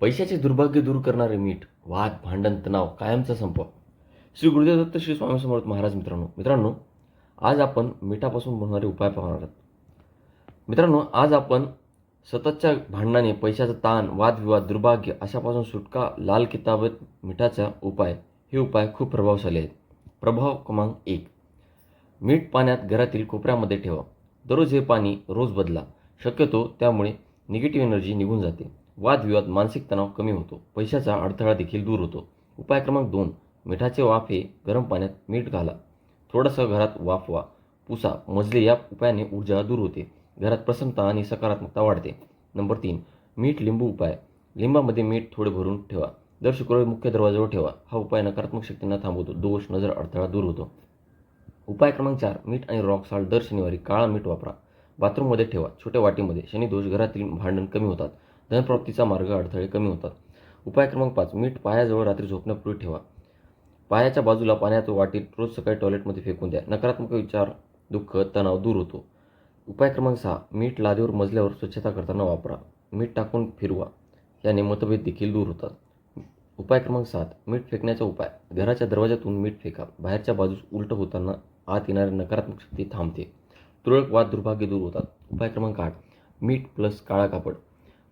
पैशाचे दुर्भाग्य दूर करणारे मीठ वाद भांडण तणाव कायमचा संप श्री गुरुदेव दत्त श्री स्वामी समर्थ महाराज मित्रांनो मित्रांनो आज आपण मिठापासून बनणारे उपाय पाहणार आहोत. मित्रांनो आज आपण सततच्या भांडणाने पैशाचा ताण वादविवाद दुर्भाग्य अशापासून सुटका लाल किताबत मिठाचा उपाय हे उपाय खूप प्रभावशाली आहेत. प्रभाव क्रमांक एक. मीठ पाण्यात घरातील कोपऱ्यामध्ये ठेवा. दररोज हे पाणी रोज बदला. शक्यतो त्यामुळे निगेटिव्ह एनर्जी निघून जाते. वादविवाद मानसिक तणाव कमी होतो. पैशाचा अडथळा देखील दूर होतो. उपाय क्रमांक दोन मिठाचे वाफे गरम पाण्यात मीठ घाला. थोडंसं घरात वाफवा. पुसा. मजले या उपायाने ऊर्जा दूर होते. घरात प्रसन्नता आणि सकारात्मकता वाढते. नंबर तीन मीठ लिंबू उपाय. लिंबामध्ये मीठ थोडे भरून ठेवा. दर शुक्रवारी मुख्य दरवाजावर ठेवा. हा उपाय नकारात्मक शक्तींना थांबवतो. दोष नजर अडथळा दूर होतो. उपाय क्रमांक चार मीठ आणि रॉक सॉल्ट दर शनिवारी काळा मीठ वापरा. बाथरूममध्ये ठेवा. छोट्या वाटीमध्ये. शनिदोष घरातील भांडण कमी होतात. धनप्राप्तीचा मार्ग अडथळे कमी होतात. उपाय क्रमांक पाच. मीठ पायाजवळ रात्री झोपण्यापूर्वी ठेवा. पायाच्या बाजूला पाण्यात वाटीत रोज सकाळी टॉयलेटमध्ये फेकून द्या. नकारात्मक विचार दुःख तणाव दूर होतो. उपाय क्रमांक सहा. मीठ लादीवर मजल्यावर स्वच्छता करताना वापरा. मीठ टाकून फिरवा. याने मतभेद देखील दूर होतात. उपाय क्रमांक सात. मीठ फेकण्याचा उपाय. घराच्या दरवाजातून मीठ फेका. बाहेरच्या बाजूस उलट होताना आत येणारी नकारात्मक शक्ती थांबते. तुरळक वाद दुर्भाग्य दूर होतात. उपाय क्रमांक आठ. मीठ प्लस काळा कापड.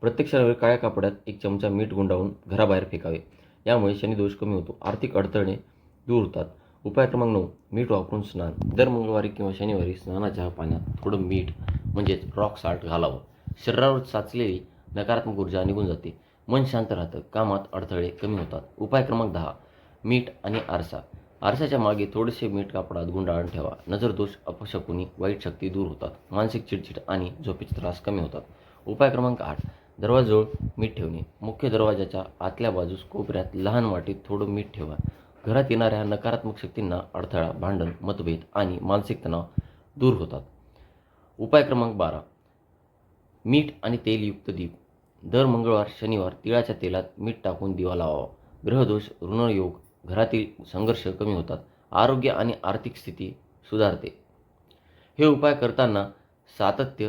प्रत्येक शनिवारी काळ्या कापड्यात एक चमचा मीठ गुंडाळून घराबाहेर फेकावे. यामुळे शनिदोष कमी होतो. आर्थिक अडथळे दूर होतात. उपाय क्रमांक नऊ मीठ वापरून स्नान. दर मंगळवारी किंवा शनिवारी स्नानाच्या पाण्यात थोडं मीठ म्हणजेच रॉक साल्ट घालावं. शरीरावर साचलेली नकारात्मक ऊर्जा निघून जाते. मन शांत राहतं. कामात अडथळे कमी होतात. उपाय क्रमांक दहा मीठ आणि आरसा. आरशाच्या मागे थोडेसे मीठ कापडात गुंडाळून ठेवा. नजरदोष अपशकुनी वाईट शक्ती दूर होतात. मानसिक चिडचिड आणि झोपेचे त्रास कमी होतात. उपाय क्रमांक आठ दरवाजाजवळ मीठ ठेवणे. मुख्य दरवाजाच्या आतल्या बाजूस कोपऱ्यात लहान वाटीत थोडं मीठ ठेवा. घरात येणाऱ्या नकारात्मक शक्तींना अडथळा भांडण मतभेद आणि मानसिक तणाव दूर होतात. उपाय क्रमांक बारा. मीठ आणि तेलयुक्त दीप. दर मंगळवार शनिवार तिळाच्या तेलात मीठ टाकून दिवा लावावा. ग्रहदोष ऋणयोग घरातील संघर्ष कमी होतात. आरोग्य आणि आर्थिक स्थिती सुधारते. हे उपाय करताना सातत्य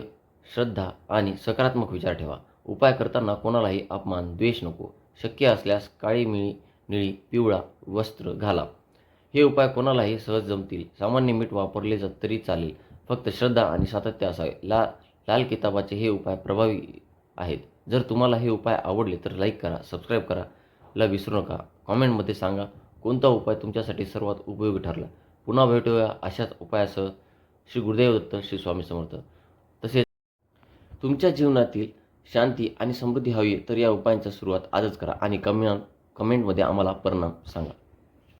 श्रद्धा आणि सकारात्मक विचार ठेवा. उपाय करताना कोणालाही अपमान द्वेष नको. शक्य असल्यास काळी मिळी निळी पिवळा वस्त्र घाला. हे उपाय कोणालाही सहज जमतील. सामान्य मीठ वापरले जात तरी चालेल. फक्त श्रद्धा आणि सातत्य असावे. ला लाल किताबाचे हे उपाय प्रभावी आहेत. जर तुम्हाला हे उपाय आवडले तर लाईक करा सबस्क्राईब करा. ला विसरू नका. कॉमेंटमध्ये सांगा कोणता उपाय तुमच्यासाठी सर्वात उपयोगी ठरला. पुन्हा भेटूया अशाच उपायासह. श्री गुरुदेव दत्त श्री स्वामी समर्थ. तसेच तुमच्या जीवनातील शांती आणि समृद्धी हवी तर या उपायांचा सुरुवात आजच करा आणि कमेंट कमेंटमध्ये आम्हाला परिणाम सांगा.